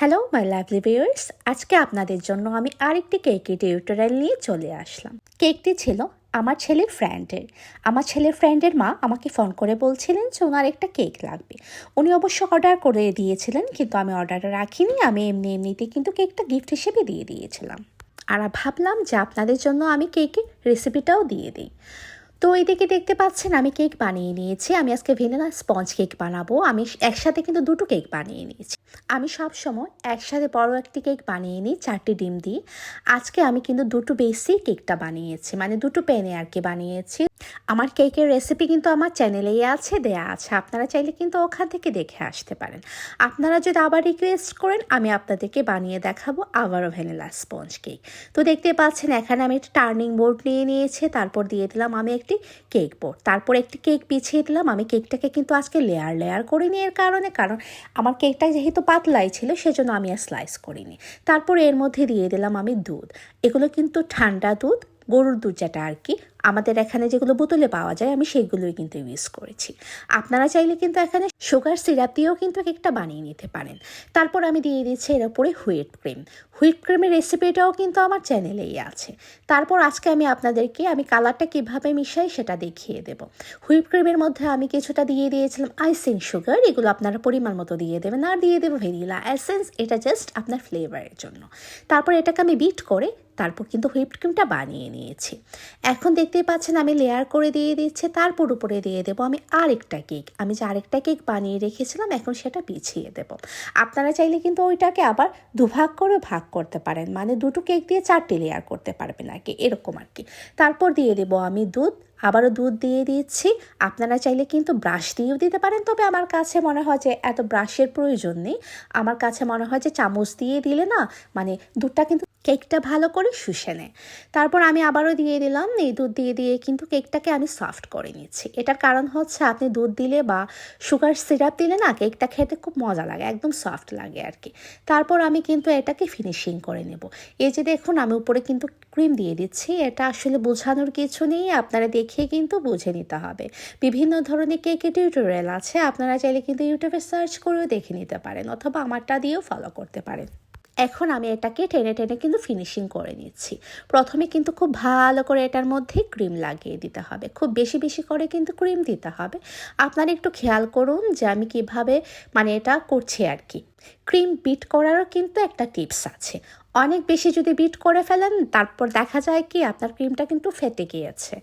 Hello my lovely viewers আজকে আপনাদের জন্য আমি আরেকটি কেকের টিউটোরিয়াল নিয়ে চলে আসলাম। কেকটি ছিল আমার ছেলের ফ্রেন্ডের আমার ছেলের ফ্রেন্ডের মা আমাকে ফোন করে বলছিলেন যে ওনার একটা কেক লাগবে। উনি অবশ্য অর্ডার করে দিয়েছিলেন, কিন্তু আমি অর্ডারটা রাখিনি। আমি এমনি এমনিতে কিন্তু কেকটা গিফট হিসেবে দিয়ে দিয়েছিলাম। আর ভাবলাম যে আপনাদের জন্য আমি কেকের রেসিপিটাও দিয়ে দিই। তো এদিকে দেখতে পাচ্ছেন, আমি কেক বানিয়ে নিয়েছি। আমি আজকে ভেনিলা স্পঞ্জ কেক বানাবো। আমি একসাথে কিন্তু দুটো কেক বানিয়ে নিয়েছি। আমি সব সময় একসাথে বড় একটি কেক বানিয়ে নিই, চারটি ডিম দিই আজকে আমি কিন্তু দুটো বেশি কেকটা বানিয়েছি মানে দুটো পেনে আর কি বানিয়েছি। আমার কেকের রেসিপি কিন্তু আমার চ্যানেলেই আছে, দেয়া আছে। আপনারা চাইলে কিন্তু ওখান থেকে দেখে আসতে পারেন। আপনারা যদি আবার রিকোয়েস্ট করেন, আমি আপনাদেরকে বানিয়ে দেখাবো আবারও ভ্যানিলা স্পঞ্জ কেক তো দেখতে পাচ্ছেন, এখানে আমি একটা টার্নিং বোর্ড নিয়ে নিয়েছি, তারপর দিয়ে দিলাম আমি একটি কেক বোর্ড তারপর একটি কেক পিছিয়ে দিলাম, আমি কেকটাকে কিন্তু আজকে লেয়ার লেয়ার করিনি এর কারণে, কারণ আমার কেকটা যেহেতু পাতলাই ছিল, সেজন্য আমি আর স্লাইস করিনি। তারপর এর মধ্যে দিয়ে দিলাম আমি দুধ। এগুলো কিন্তু ঠান্ডা দুধ গরুর দুধ যেটা আর কি, আমাদের এখানে যেগুলো বোতলে পাওয়া যায়, আমি সেইগুলোই কিন্তু ইউজ করেছি। আপনারা চাইলে কিন্তু এখানে সুগার সিরাপ দিয়েও কিন্তু কেকটা বানিয়ে নিতে পারেন। তারপর আমি দিয়ে দিচ্ছি এর উপরে হুইট ক্রিম হুইট ক্রিমের রেসিপিটাও কিন্তু আমার চ্যানেলেই আছে। তারপর আজকে আমি আপনাদেরকে আমি কালারটা কীভাবে মিশাই সেটা দেখিয়ে দেব। হুইপ ক্রিমের মধ্যে আমি কিছুটা দিয়ে দিয়েছিলাম আইসিং সুগার এগুলো আপনারা পরিমাণ মতো দিয়ে দেবেন। আর দিয়ে দেবো ভেনিলা এসেন্স এটা জাস্ট আপনার ফ্লেভারের জন্য। তারপর এটাকে আমি বিট করে তারপর কিন্তু হুইপ ক্রিমটা বানিয়ে নিয়েছি। এখন দেখতেই পাচ্ছেন আমি লেয়ার করে দিয়ে দিচ্ছি, তারপর উপরে দিয়ে দেবো আমি আরেকটা কেক আমি যে আরেকটা কেক বানিয়ে রেখেছিলাম, এখন সেটা বিছিয়ে দেব। আপনারা চাইলে কিন্তু ওইটাকে আবার দুভাগ করে ভাগ করতে পারেন মানে দুটো কেক দিয়ে চারটে লেয়ার করতে পারবেন আর কি এরকম আর কি তারপর দিয়ে দেবো আমি দুধ, আবারও দুধ দিয়ে দিচ্ছি। আপনারা চাইলে কিন্তু ব্রাশ দিয়েও দিতে পারেন, তবে আমার কাছে মনে হয় যে এত ব্রাশের প্রয়োজন নেই। আমার কাছে মনে হয় যে চামচ দিয়ে দিলে না মানে দুধটা কিন্তু কেকটা ভালো করে শুষে নেয় তারপর আমি আবারও দিয়ে দিলাম, এই দুধ দিয়ে দিয়ে কিন্তু কেকটাকে আমি সফট করে নিচ্ছি। এটার কারণ হচ্ছে আপনি দুধ দিলে বা সুগার সিরাপ দিলে না কেকটা খেতে খুব মজা লাগে, একদম সফট লাগে আর কি। তারপর আমি কিন্তু এটাকে ফিনিশিং করে নেব। এই যে দেখুন, আমি উপরে কিন্তু ক্রিম দিয়ে দিচ্ছি। এটা আসলে বোঝানোর কিছু নেই, আপনারা দেখে কিন্তু বুঝে নিতে হবে। বিভিন্ন ধরনের কেকের টিউটোরিয়াল আছে, আপনারা চাইলে কিন্তু ইউটিউবে সার্চ করেও দেখে নিতে পারেন, অথবা আমারটা দিয়েও ফলো করতে পারেন। এখন আমি এটাকে টেনে টেনে কিন্তু ফিনিশিং করে নিচ্ছি। প্রথমে কিন্তু খুব ভালো করে এটার মধ্যে ক্রিম লাগিয়ে দিতে হবে। খুব বেশি বেশি করে কিন্তু ক্রিম দিতে হবে। আপনারা একটু খেয়াল করুন যে আমি কীভাবে মানে এটা করছি আর কি। ক্রিম বিট করারও কিন্তু একটা টিপস আছে। অনেক বেশি যদি বিট করে ফেলেন, তারপর দেখা যায় কি আপনার ক্রিমটা কিন্তু ফেটে গিয়েছে।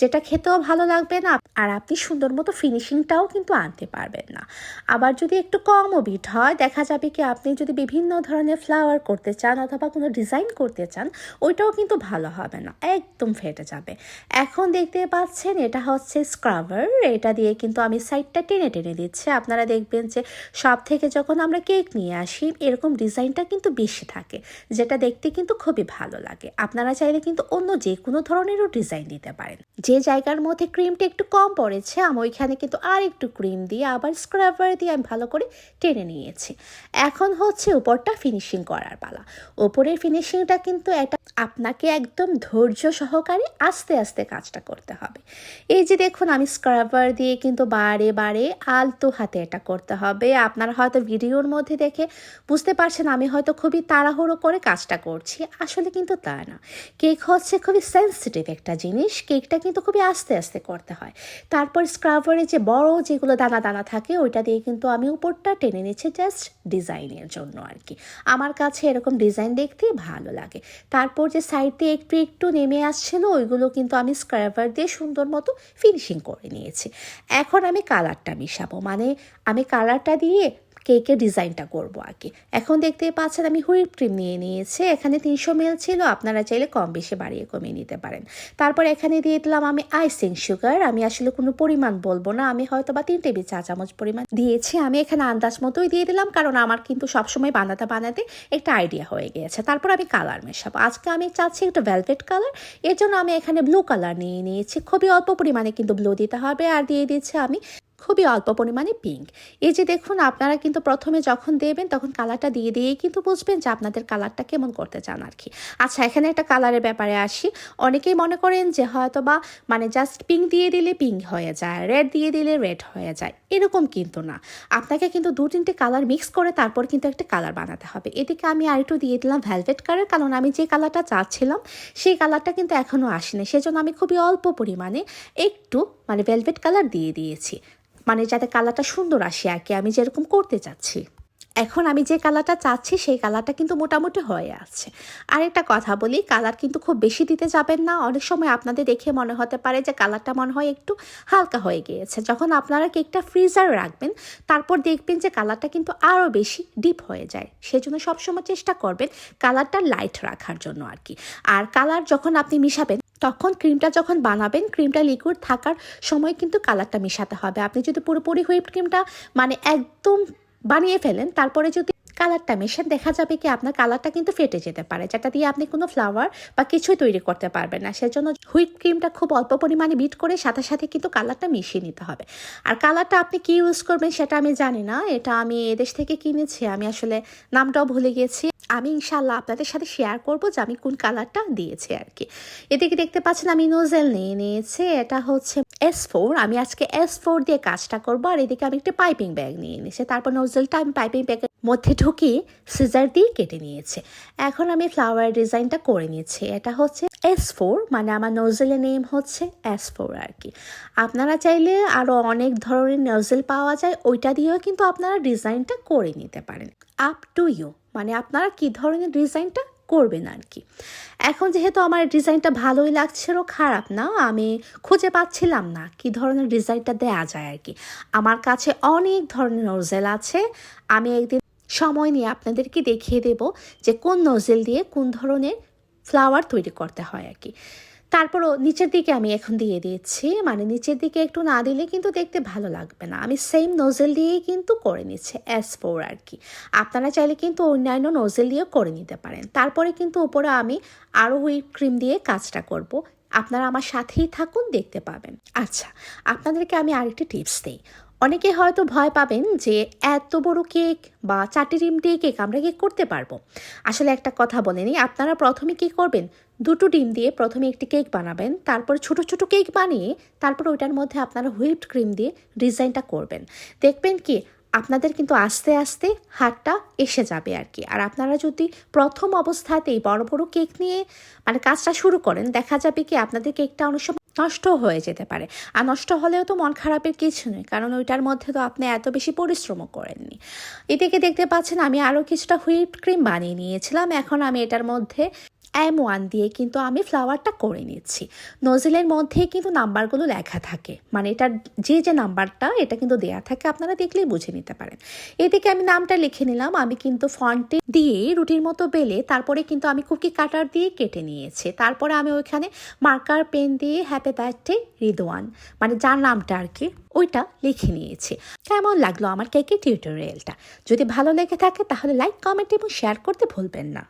যেটা খেতেও ভালো লাগবে না আর আপনি সুন্দর মতো ফিনিশিংটাও কিন্তু আনতে পারবেন না। আবার যদি একটু কমও বিট হয়, দেখা যাবে কি আপনি যদি বিভিন্ন ধরনের ফ্লাওয়ার করতে চান অথবা কোনো ডিজাইন করতে চান, ওইটাও কিন্তু ভালো হবে না, একদম ফেটে যাবে। এখন দেখতে পাচ্ছেন এটা হচ্ছে স্ক্রাবার, এটা দিয়ে কিন্তু আমি সাইডটা টেনে টেনে দিচ্ছি। আপনারা দেখবেন যে সব থেকে যখন আমরা কেক নিয়ে আসি, এরকম ডিজাইনটা কিন্তু বেশি থাকে। যেটা দেখতে কিন্তু খুবই ভালো লাগে। আপনারা চাইলে কিন্তু অন্য যে কোনো ধরনেরও ডিজাইন দিতে পারেন। যে জায়গার মধ্যে ক্রিমটা একটু কম পড়েছে, আমি ওইখানে কিন্তু আর একটু ক্রিম দিয়ে, আবার স্ক্রাবার দিয়ে আমি ভালো করে টেনে নিয়েছি। এখন হচ্ছে উপরটা ফিনিশিং করার পালা। ওপরের ফিনিশিংটা কিন্তু এটা আপনাকে একদম ধৈর্য সহকারে আস্তে আস্তে কাজটা করতে হবে। এই যে দেখুন, আমি স্ক্রাবার দিয়ে কিন্তু বারে বারে আলতো হাতে এটা করতে হবে। আপনারা হয়তো ভিডিওর মধ্যে দেখে বুঝতে পারছেন, আমি হয়তো খুবই তাড়াহুড়ো করে কাজটা করছি, আসলে কিন্তু তা না। কেক হচ্ছে খুবই সেন্সিটিভ একটা জিনিস, কেকটা কিন্তু খুবই আস্তে আস্তে করতে হয়। তারপর স্ক্রাবারে যে বড় যেগুলো দানা দানা থাকে, ওইটা দিয়ে কিন্তু আমি উপরটা টেনে নিচ্ছি জাস্ট ডিজাইনের জন্য আর কি। আমার কাছে এরকম ডিজাইন দেখতে ভালো লাগে। তারপর যে সাইড একটু একটু নেমে আসছিল, ওইগুলো কিন্তু আমি স্ক্রাবার দিয়ে সুন্দর মতো ফিনিশিং করে নিয়েছি। এখন আমি কালারটা মিশাবো মানে আমি কালারটা দিয়ে কেকের ডিজাইনটা করব কি। এখন দেখতে পাচ্ছেন আমি হুইপ ক্রিম নিয়ে নিয়েছি, এখানে তিনশো মিল ছিল, আপনারা চাইলে কম বেশি বাড়িয়ে কমিয়ে নিতে পারেন। তারপর এখানে দিয়ে দিলাম আমি আইসিং সুগার আমি আসলে কোনো পরিমাণ বলব না, আমি হয়তো বা তিন টেবিল চা চামচ পরিমাণ দিয়েছি, আমি এখানে আন্দাজ মতোই দিয়ে দিলাম, কারণ আমার কিন্তু সবসময় বানাতে বানাতে একটা আইডিয়া হয়ে গিয়েছে। তারপর আমি কালার মেশাবো, আজকে আমি চাচ্ছি একটু ভেলভেট কালারের জন্য আমি এখানে ব্লু কালার নিয়ে নিয়েছি, খুবই অল্প পরিমাণে কিন্তু ব্লু দিতে হবে, আর দিয়ে দিচ্ছি আমি খুবই অল্প পরিমাণে পিঙ্ক এই যে দেখুন, আপনারা কিন্তু প্রথমে যখন দেবেন, তখন কালারটা দিয়ে দিয়েই কিন্তু বুঝবেন যে আপনাদের কালারটা কেমন করতে চান আর কি। আচ্ছা এখানে একটা কালারের ব্যাপারে আসি। অনেকেই মনে করেন যে হয়তো বা মানে জাস্ট পিঙ্ক দিয়ে দিলে পিঙ্ক হয়ে যায় রেড দিয়ে দিলে রেড হয়ে যায়। এরকম কিন্তু না। আপনাকে কিন্তু দু তিনটে কালার মিক্স করে তারপর কিন্তু একটা কালার বানাতে হবে। এদিকে আমি আরেকটু দিয়ে দিলাম ভ্যালভেট কালার কারণ আমি যে কালারটা চাচ্ছিলাম, সেই কালারটা কিন্তু এখনও আসেনি। সেজন্য আমি খুবই অল্প পরিমাণে একটু মানে ভেলভেট কালার দিয়ে দিয়েছি। মানে যাতে কালারটা সুন্দর আসে আর কি আমি যেরকম করতে চাচ্ছি। এখন আমি যে কালারটা চাচ্ছি, সেই কালারটা কিন্তু মোটামুটি হয়ে আছে। আরেকটা কথা বলি কালার কিন্তু খুব বেশি দিতে যাবেন না। অনেক সময় আপনাদের দেখে মনে হতে পারে যে কালারটা মনে হয় একটু হালকা হয়ে গিয়েছে। যখন আপনারা কেকটা ফ্রিজার রাখবেন, তারপর দেখবেন যে কালারটা কিন্তু আরও বেশি ডিপ হয়ে যায়। সেজন্য সবসময় চেষ্টা করবেন কালারটা লাইট রাখার জন্য আর কি। আর কালার যখন আপনি মিশাবেন, তখন ক্রিমটা যখন বানাবেন ক্রিমটা লিকুইড থাকার সময় কিন্তু কালারটা মিশাতে হবে। আপনি যদি পুরোপুরি হুইপ ক্রিমটা মানে একদম বানিয়ে ফেলেন, তারপরে যদি কালারটা মেশান, দেখা যাবে কি আপনার কালারটা কিন্তু ফেটে যেতে পারে, যেটা দিয়ে আপনি কোনো ফ্লাওয়ার বা কিছুই তৈরি করতে পারবেন না। সেজন্য হুইপ ক্রিমটা খুব অল্প পরিমাণে বিট করে সাথে সাথে কিন্তু কালারটা মিশিয়ে নিতে হবে। আর কালারটা আপনি কি ইউজ করবেন সেটা আমি জানি না, এটা আমি এদেশ থেকে কিনেছি, আমি আসলে নামটাও ভুলে গেছি। আমি ইনশাল্লাহ আপনাদের সাথে শেয়ার করব যে আমি কোন কালারটা দিয়েছি আর কি। এদিকে দেখতে পাচ্ছেন আমি নোজেল নিয়ে নিয়েছি, এটা হচ্ছে এস ফোর আমি আজকে এস ফোর দিয়ে কাজটা করব, আর এদিকে আমি একটা পাইপিং ব্যাগ নিয়ে নিয়েছি। তারপর নোজেলটা আমি পাইপিং ব্যাগের মধ্যে ঢুকিয়ে সিজার দিয়ে কেটে নিয়েছি। এখন আমি ফ্লাওয়ার ডিজাইনটা করে নিয়েছি এটা হচ্ছে এস ফোর মানে আমার নোজেলের নেম হচ্ছে এস ফোর আর কি। আপনারা চাইলে আরও অনেক ধরনের নজেল পাওয়া যায়, ওইটা দিয়েও কিন্তু আপনারা ডিজাইনটা করে নিতে পারেন। আপ টু ইউ মানে আপনারা কি ধরনের ডিজাইনটা করবেন আর কি এখন যেহেতু আমার ডিজাইনটা ভালোই লাগছিল, খারাপ না, আমি খুঁজে পাচ্ছিলাম না কি ধরনের ডিজাইনটা দেয়া যায় আর কি আমার কাছে অনেক ধরনের নজেল আছে, আমি একদিন সময় নিয়ে আপনাদেরকে দেখিয়ে দেব যে কোন নজেল দিয়ে কোন ধরনের ফ্লাওয়ার তৈরি করতে হয় আর কি তারপরও নিচের দিকে আমি এখন দিয়ে দিচ্ছি মানে নিচের দিকে একটু না দিলে কিন্তু দেখতে ভালো লাগবে না। আমি সেম নোজেল দিয়েই কিন্তু করে নিচ্ছি অ্যাস ফোর আর কি। আপনারা চাইলে কিন্তু অন্যান্য নোজেল দিয়েও করে নিতে পারেন। তারপরে কিন্তু উপরে আমি আরও হুইপ ক্রিম দিয়ে কাজটা করব। আপনারা আমার সাথেই থাকুন, দেখতে পাবেন। আচ্ছা আপনাদেরকে আমি আরেকটি টিপস দিই। অনেকে হয়তো ভয় পাবেন যে এত বড় কেক বা চারটি ডিম দিয়ে কেক আমরা কেক করতে পারব? আসলে একটা কথা বলে নিই, আপনারা প্রথমে কী করবেন? দুটো ডিম দিয়ে প্রথমে একটি কেক বানাবেন, তারপর ছোট ছোট কেক বানিয়ে তারপর ওইটার মধ্যে আপনারা হুইপড ক্রিম দিয়ে ডিজাইনটা করবেন। দেখবেন কি, আপনাদের কিন্তু আস্তে আস্তে হাতটা এসে যাবে আর কি। আর আপনারা যদি প্রথম অবস্থাতেই বড় বড় কেক নিয়ে মানে কাজটা শুরু করেন, দেখা যাবে কি আপনাদের কেকটা অনেক নষ্ট হয়ে যেতে পারে। আর নষ্ট হলেও তো মন খারাপের কিছু নয় কারণ ওইটার মধ্যে তো আপনি এত বেশি পরিশ্রমও করেননি। এদিকে দেখতে পাচ্ছেন আমি আরও কিছুটা হুইপ ক্রিম বানিয়ে নিয়েছিলাম, এখন আমি এটার মধ্যে এম ওয়ান দিয়ে কিন্তু আমি ফ্লাওয়ারটা করে নিচ্ছি। নজিলের মধ্যে কিন্তু নাম্বারগুলো লেখা থাকে। মানে এটার যে যে নাম্বারটা এটা কিন্তু দেয়া থাকে, আপনারা দেখলেই বুঝে নিতে পারেন। এদিকে আমি নামটা লিখে নিলাম। আমি কিন্তু ফন্টে দিয়ে রুটির মতো বেলে তারপরে কিন্তু আমি কুকি কাটার দিয়ে কেটে নিয়েছি। তারপরে আমি ওইখানে মার্কার পেন দিয়ে হ্যাপি বার্থডে রিদওয়ান মানে যার নামটা আর কি, ওইটা লিখে নিয়েছি। কেমন লাগল আমার কেকের টিউটোরিয়ালটা যদি ভালো লেগে থাকে তাহলে লাইক কমেন্ট এবং শেয়ার করতে ভুলবেন না।